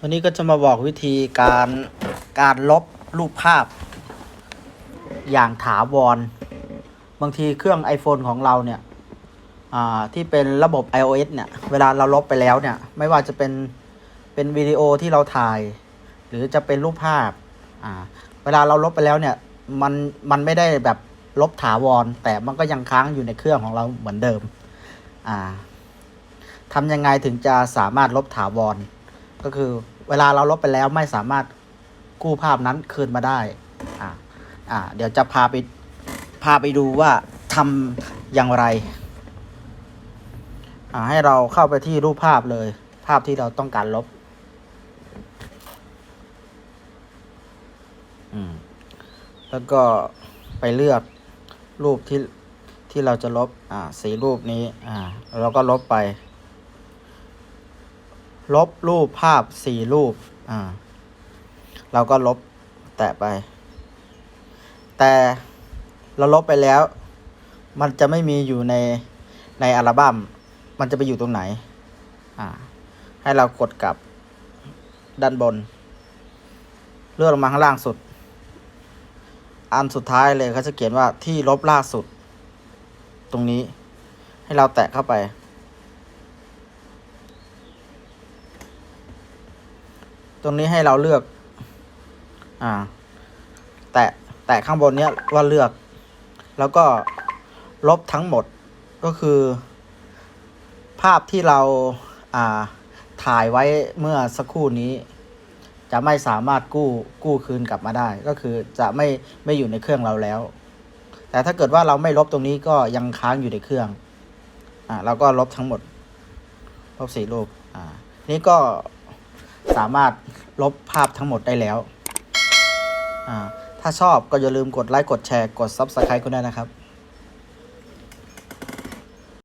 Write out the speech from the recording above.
วันนี้ก็จะมาบอกวิธีการการลบรูปภาพ อย่างถาวร บางทีเครื่อง iPhone ของเราเนี่ยที่เป็นระบบ iOS เนี่ย เวลาเราลบไปแล้วเนี่ย ไม่ว่าจะเป็นเป็นวิดีโอที่เราถ่าย หรือจะเป็นรูปภาพ เวลาเราลบไปแล้วเนี่ย มันมันไม่ได้แบบลบถาวร แต่มันก็ยังค้างอยู่ในเครื่องของเราเหมือนเดิมทำยังไงถึงจะสามารถลบถาวร ก็คือเวลาเราลบไปแล้วไม่สามารถกู้ภาพนั้นคืนมาได้อ่าอ่าเดี๋ยวจะพาไปพาไปดูว่าทำอย่างไรอ่าให้เราเข้าไปที่รูปภาพเลย ภาพที่เราต้องการลบอืมแล้วก็ไปเลือกรูปที่ที่เราจะลบอ่าสีรูปนี้อ่าเราก็ลบไป ลบรูปภาพสี่รูป อ่า เราก็ลบแตะไป แต่เราลบไปแล้ว มันจะไม่มีอยู่ในในอัลบั้ม มันจะไปอยู่ตรงไหน อ่า ให้เรากดกลับด้านบน เลื่อนลงมาข้างล่างสุด อันสุดท้ายเลยเขาจะเขียนว่าที่ลบล่าสุด ตรงนี้ ให้เราแตะเข้าไป รงนี้ให้เราเลือก อ่า แตะแตะข้างบนเนี้ยว่าเลือก แล้วก็ลบทั้งหมดก็คือ ภาพที่เรา อ่า ถ่ายไว้เมื่อสักครู่นี้ จะไม่สามารถกู้กู้คืนกลับมาได้ ก็คือจะไม่ไม่อยู่ในเครื่องเราแล้ว แต่ถ้าเกิดว่าเราไม่ลบตรงนี้ก็ยังค้างอยู่ในเครื่อง อ่าเราก็ลบทั้งหมดลบสี่รูปอ่า นี่ก็ สามารถลบภาพทั้งหมดได้แล้วอ่าถ้าชอบก็อย่าลืมกดไลค์กดแชร์กด Subscribe กันด้วยนะครับ